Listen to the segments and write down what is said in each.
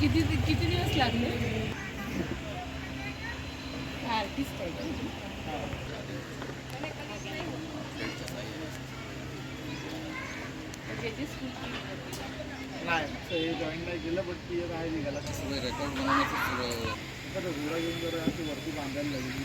किती किती दिवस लागले? आर्टिस्ट आहे fee वगैरे. नाही असं हे जॉईन नाही केलं पण ती निघाला. सगळे रेकॉर्ड बनवण्याचं सगळं तर घोडा घेऊन जरा अशी वरती बांधायला लागली.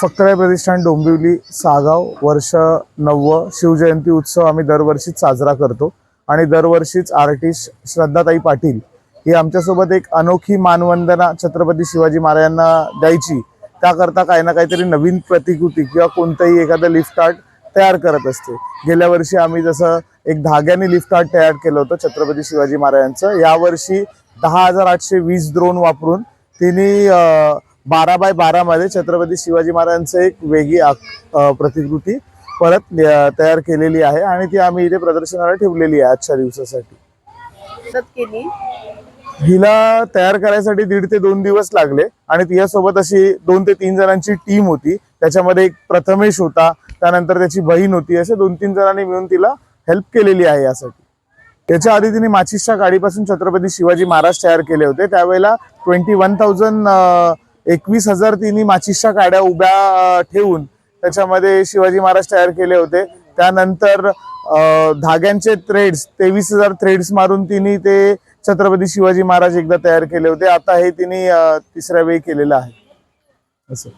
फक्तराय प्रतिष्ठान डोंबिवली सागाव वर्ष नववं शिवजयंती उत्सव आम्ही दरवर्षीच साजरा करतो. आणि दरवर्षीच आर्टिस्ट श्रद्धाताई पाटील ही आमच्यासोबत एक अनोखी मानवंदना छत्रपती शिवाजी महाराजांना द्यायची. त्याकरता काही ना काहीतरी नवीन प्रतिकृती किंवा कोणतंही एखादं लिफ्ट आर्ट तयार करत असते. गेल्या वर्षी आम्ही जसं एक धाग्याने लिफ्ट आर्ट तयार केलं होतं छत्रपती शिवाजी महाराजांचं. यावर्षी दहा हजार आठशे वीस द्रोण वापरून तिने बारा बाय बारा मध्ये छत्रपती शिवाजी महाराजांचं एक वेगळी प्रतिकृती परत तयार केलेली आहे आणि ती आम्ही इथे प्रदर्शनाला ठेवलेली आहे आजच्या दिवसासाठी. हिला तयार करायसाठी दीड ते दोन दिवस लागले आणि तिच्यासोबत अशी दोन ते तीन जणांची टीम होती. त्याच्यामध्ये एक प्रथमेश होता त्यानंतर त्याची बहीण होती. असे दोन तीन जणांनी मिळून तिला हेल्प केलेली आहे यासाठी. त्याच्या आधी तिने माचीसच्या गाडीपासून छत्रपती शिवाजी महाराज तयार केले होते. त्यावेळेला ट्वेंटी वन थाउजंड एकवीस हजार तिने माचीसच्या गाड्या उभ्या ठेवून त्याच्यामध्ये शिवाजी महाराज तयार केले होते. त्यानंतर धाग्यांचे थ्रेड्स तेवीस हजार थ्रेड्स मारून तिने ते छत्रपती शिवाजी महाराज एकदा तयार केले होते. आता हे तिने तिसऱ्या वेळी केलेलं आहे. असं.